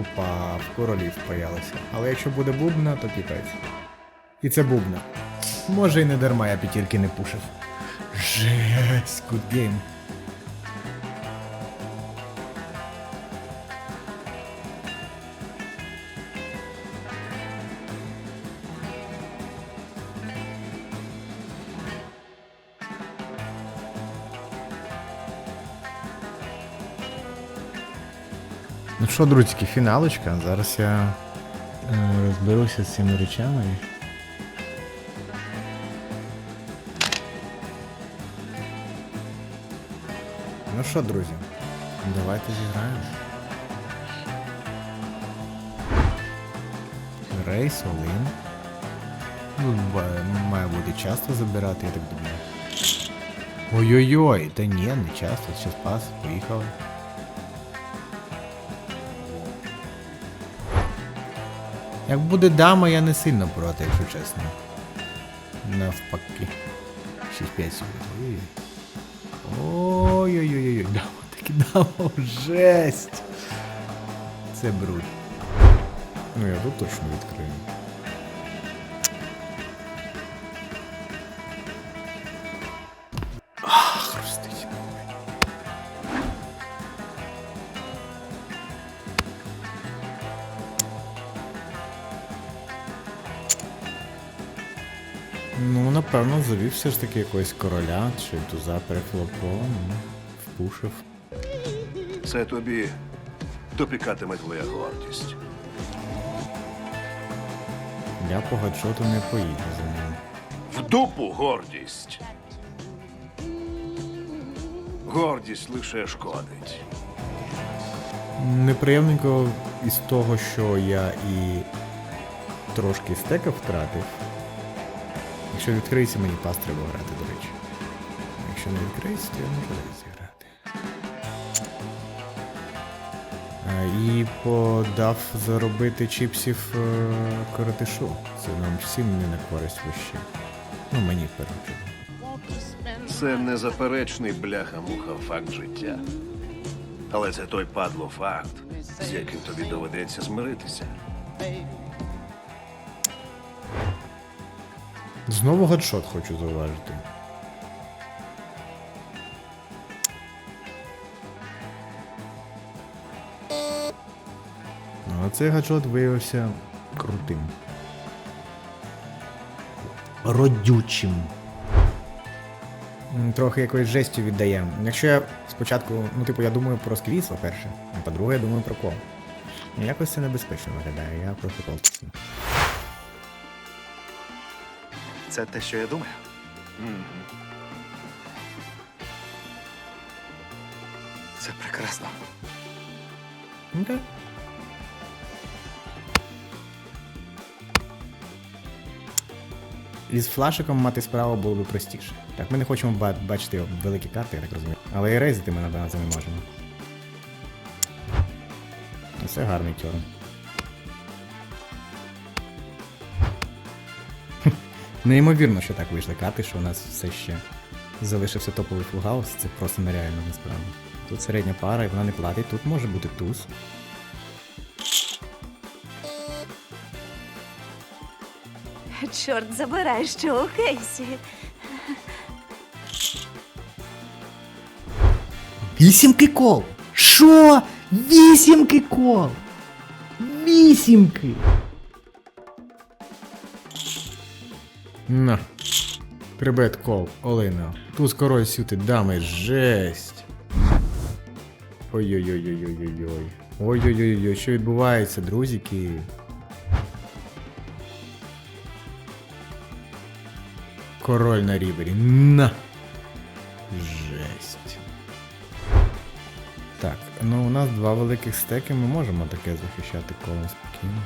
Опа, в королів впаялися. Але якщо буде бубна, то піпець. І це бубна. Може і не дарма я п'ятірки не пушив. Жесть, good game. Ну що, друзі, фіналочка. Зараз я е, розберуся з цими речами. Ну що, друзі, давайте зіграємо. Рейс, Олин. Ну, має бути часто забирати, я так думаю. Ой-ой-ой, та ні, не часто, зараз пас, поїхали. Як буде дама, я не сильно проти, якщо чесно. Навпаки. 6-5 сьогодні. Ой-ой-ой, дама, таки дама, жесть. Це бруд. Ну я тут точно відкрию. Напевно, завів все ж таки якогось короля чи туза перефлопов, ну, впушив. Це тобі допікатиме твоя гордість. Я по гаджоту не поїду за ним. В дупу гордість. Гордість лише шкодить. Неприємненько із того, що я і трошки стека втратив. Якщо відкриється, мені пас треба грати, до речі. Якщо не відкриється, то я можу зіграти. І подав заробити чіпсів е, коротишу. Це нам всім не на користь вище. Ну, мені чергу. Це незаперечний бляха-муха факт життя. Але це той падло факт, з яким тобі доведеться змиритися. Знову гадшот хочу зауважити. Ну, а цей гаджот виявився крутим. Родючим. Трохи якоюсь жестю віддає. Якщо я спочатку, ну типу, я думаю про сквіз, по-перше, а по-друге, я думаю про кол. Ну, якось це небезпечно виглядає, я просто кол. Це те, що я думаю. Це прекрасно. Окей. Із флашиком мати справу було б простіше. Так, ми не хочемо ба- бачити великі карти, я так розумію. Але і рейзити ми, це не можемо. Це гарний тьорн. Неймовірно, що так вийшли карти, що у нас все ще залишився топовий фулгаус. Це просто нереально насправді. Тут середня пара, і вона не платить. Тут може бути туз. Чорт забирай, що у кейсі. Вісімки кол! Що? Вісімки кол! Вісімки! На. Прибет кол, Олена. Туз король сюти дами, жесть. Ой-ой-ой-ой-ой-ой-ой. Ой-ой-ой-ой, що відбувається, друзіки? Король на рівері. На! Жесть. Так, ну у нас два великих стеки, ми можемо таке захищати колом спокійно.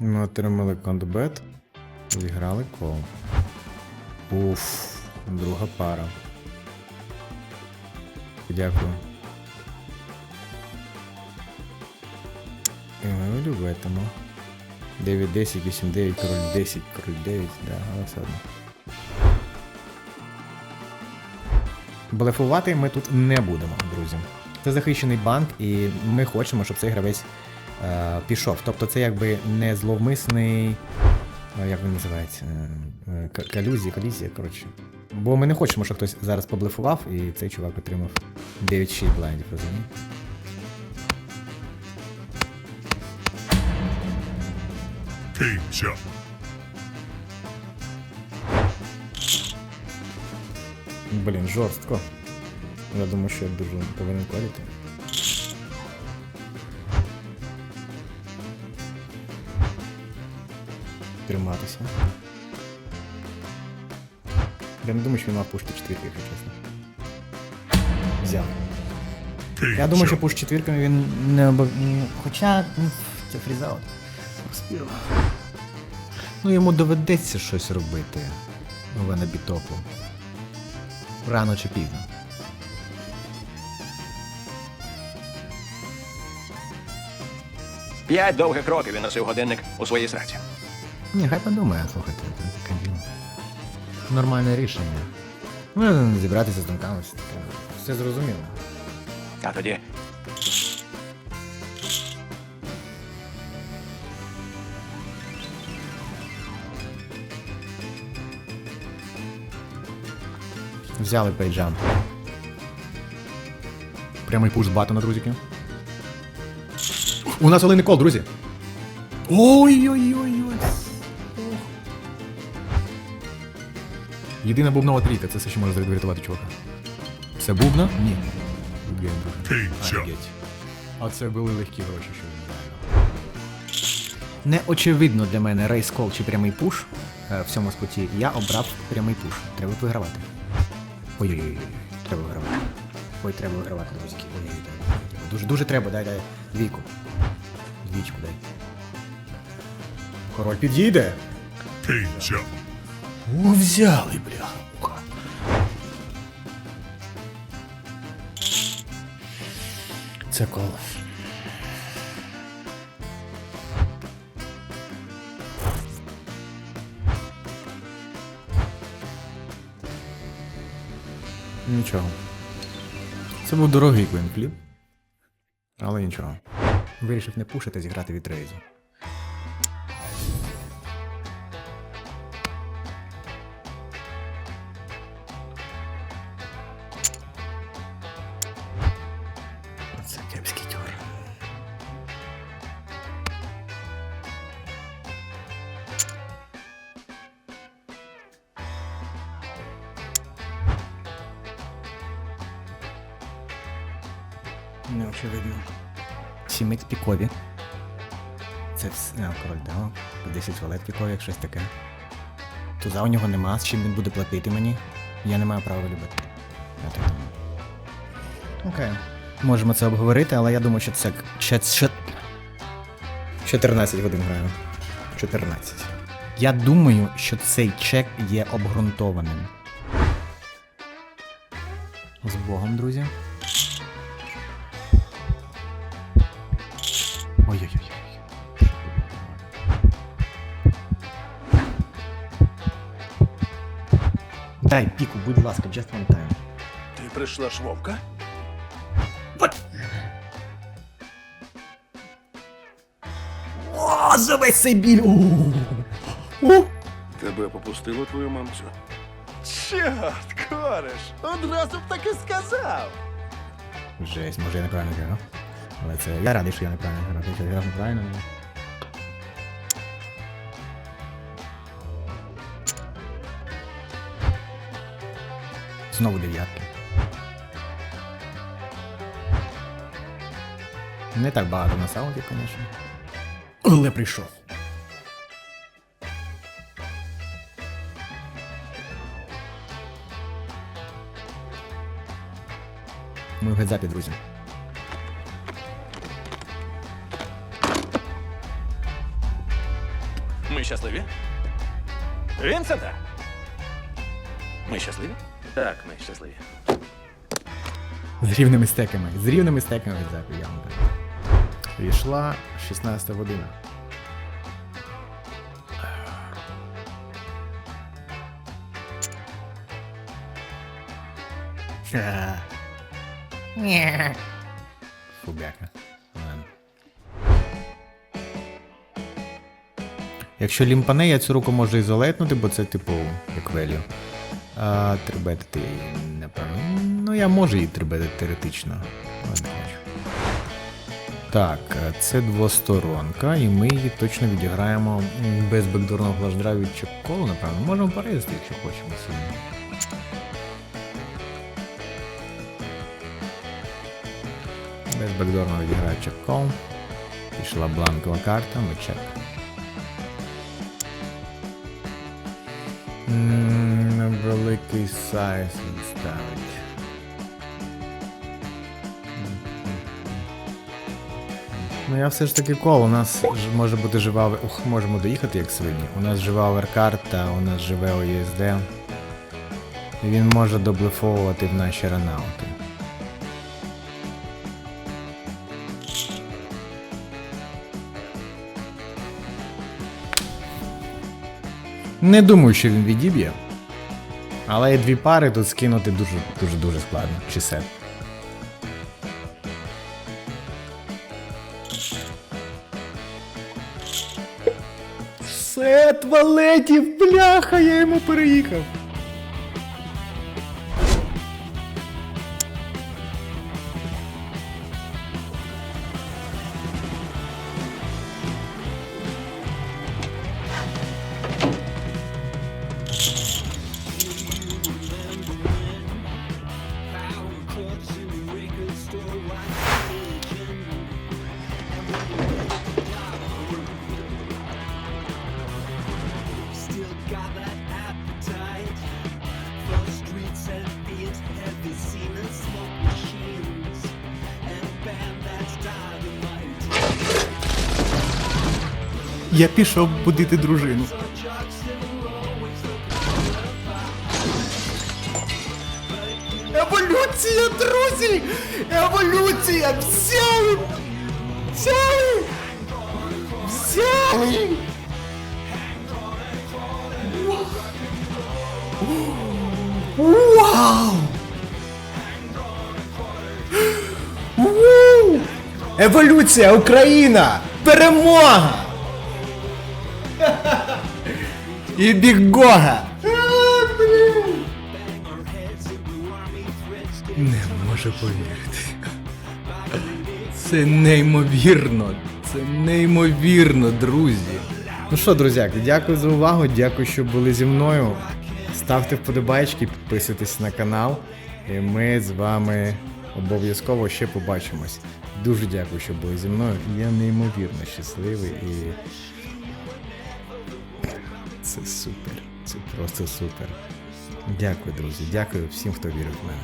Ми отримали кондбет, зіграли кол. Уф, друга пара. Дякую. І ми любитимо. 9, 10, 8, 9, король 10, король 9, да, але все одно. блефувати ми тут не будемо, друзі. Це захищений банк, і ми хочемо, щоб цей гравець е, пішов. Тобто це якби не зловмисний. е, Як він називається? Е, Калюзія, колізія, коротше. Бо ми не хочемо, щоб хтось зараз поблефував, і цей чувак отримав 9-6 блайндів, розумієте? Блін, жорстко. Я думаю, що я дуже повинен кодити. Триматися. Я не думаю, що він мав пуш четвірки, якщо чесно. Взяв. Я думаю, що пуш четвірками він не обов... Хоча ну, це фрізаут. Ну йому доведеться щось робити. У Вена бітопу. Рано чи пізно. П'ять довгих років він носив годинник у своїй сраці. Ні, хай подумає, слухайте, це таке діло. Нормальне рішення. Ну, зібратися з думками, все таке. Все зрозуміло. А тоді Взяли пейджамп. Прямий пуш з батона, друзики. У нас олений кол, друзі. Ой-ой-ой-ой. Єдина бубнова трійка, це все, що може врятувати чувака. Це бубна? Ні. Офігеть. А це були легкі гроші, що він реально. Не очевидно для мене рейс-кол чи прямий пуш е, в цьому споті. Я обрав прямий пуш. Треба вигравати. Ой-ой-ой, треба вигравати. Ой, треба вигравати, друзі. Ой-ой, треба. треба. Дуже, дуже треба, дай, дай. Двійку. Двічку дай. Король під'їде. Danger. О, взяли, бля. Це коло. Нічого. Це був дорогий квінфліп. Але нічого. Вирішив не пушити, зіграти від рейзу. Не очевидно. Сімець пікові. Це все. Король дав. 10 валет пікові, як щось таке. Туза у нього нема, з чим він буде платити мені. Я не маю права любити. Окей. Можемо це обговорити, але я думаю, що це ще, ще... 14 годин граю. 14. Я думаю, що цей чек є обґрунтованим. З Богом, друзі. Ой-ой-ой. Дай піку, будь ласка, just one time. Ти прийшла ж вовка? О, за весь цей біль! Тебе попустило твою мамцю? Чорт, кореш! Одразу б так і сказав. Жесть, може я неправильно грав. Але це. Я радий, що я неправильно грав. Якщо я грав неправильно. ну. Знову дев'ятки. Не так багато на саунді, звісно. Але прийшов. Ми в гедзапі, друзі. Ми щасливі? Вінсента! Ми щасливі? Так, ми щасливі. З рівними стеками. З рівними стеками в гедзапі, я вам кажу. Пішла 16 година. Фубяка. Якщо лімпане, я цю руку можу ізолетнути, бо це типу як велю. А трибетити, напевно. Ну, я можу її трибетити теоретично. але не хочу. Так, е, це двосторонка, і ми її точно відіграємо без бекдорного флаждрайву від чеколу, напевно. Можемо перевести, якщо хочемо сильно. Без бекдорного відіграю чекол. Пішла бланкова карта, ми чек. Великий сайз він ставить. Ну я все ж таки кол, у нас може бути жива. Ух, можемо доїхати як свині. У нас жива оверкарта, у нас живе ОЄСД. І він може доблефовувати в наші ранаути. Не думаю, що він відіб'є. Але і дві пари тут скинути дуже дуже дуже складно. Чи сет. Сет валетів, бляха, я йому переїхав. Я пішов будити дружину. Еволюція, друзі! Еволюція! Взяли! Взяли! Взяли! Вау! Еволюція, Україна! Перемога! І бігога! Не можу повірити. Це неймовірно. Це неймовірно, друзі. Ну що, друзяки, дякую за увагу, дякую, що були зі мною. Ставте вподобайки, підписуйтесь на канал. І ми з вами обов'язково ще побачимось. Дуже дякую, що були зі мною. Я неймовірно щасливий і. Це супер. Це просто супер. Дякую, друзі. Дякую всім, хто вірив в мене.